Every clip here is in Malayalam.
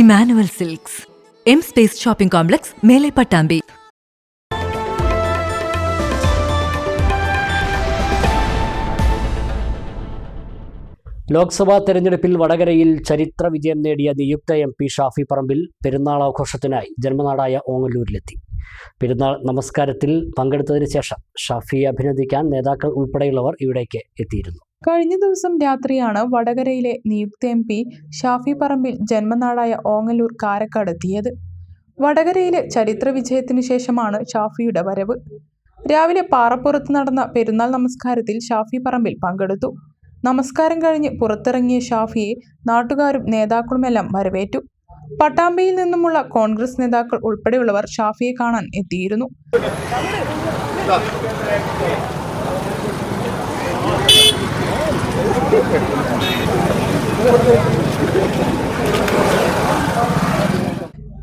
Emmanuel silks. M space shopping complex മേലെ പട്ടാമ്പി. ലോക്സഭാ തെരഞ്ഞെടുപ്പിൽ വടകരയിൽ ചരിത്ര വിജയം നേടിയ നിയുക്ത എം പി ഷാഫി പറമ്പിൽ പെരുന്നാൾ ആഘോഷത്തിനായി ജന്മനാടായ ഓങ്ങല്ലൂരിലെത്തി. പെരുന്നാൾ നമസ്കാരത്തിൽ പങ്കെടുത്തതിന് ശേഷം ഷാഫിയെ അഭിനന്ദിക്കാൻ നേതാക്കൾ ഉൾപ്പെടെയുള്ളവർ ഇവിടേക്ക് എത്തിയിരുന്നു. കഴിഞ്ഞ ദിവസം രാത്രിയാണ് വടകരയിലെ നിയുക്ത എം പി ഷാഫി പറമ്പിൽ ജന്മനാടായ ഓങ്ങല്ലൂർ കാരക്കാട് എത്തിയത്. വടകരയിലെ ചരിത്ര വിജയത്തിനു ശേഷമാണ് ഷാഫിയുടെ വരവ്. രാവിലെ പാറപ്പുറത്ത് നടന്ന പെരുന്നാൾ നമസ്കാരത്തിൽ ഷാഫി പറമ്പിൽ പങ്കെടുത്തു. നമസ്കാരം കഴിഞ്ഞ് പുറത്തിറങ്ങിയ ഷാഫിയെ നാട്ടുകാരും നേതാക്കളുമെല്ലാം വരവേറ്റു. പട്ടാമ്പിയിൽ നിന്നുമുള്ള കോൺഗ്രസ് നേതാക്കൾ ഉൾപ്പെടെയുള്ളവർ ഷാഫിയെ കാണാൻ എത്തിയിരുന്നു.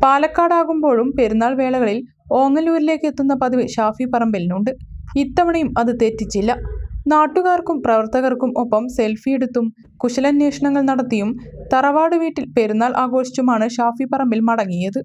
പാലക്കാടാകുമ്പോഴും പെരുന്നാൾ വേളകളിൽ ഓങ്ങല്ലൂരിലേക്ക് എത്തുന്ന പതിവ് ഷാഫി പറമ്പലിനുണ്ട്. ഇത്തവണയും അത് തെറ്റിച്ചില്ല. നാട്ടുകാർക്കും പ്രവർത്തകർക്കും ഒപ്പം സെൽഫി എടുത്തും കുശലാന്വേഷണങ്ങൾ നടത്തിയും തറവാട് വീട്ടിൽ പെരുന്നാൾ ആഘോഷിച്ചുമാണ് ഷാഫി പറമ്പിൽ മടങ്ങിയത്.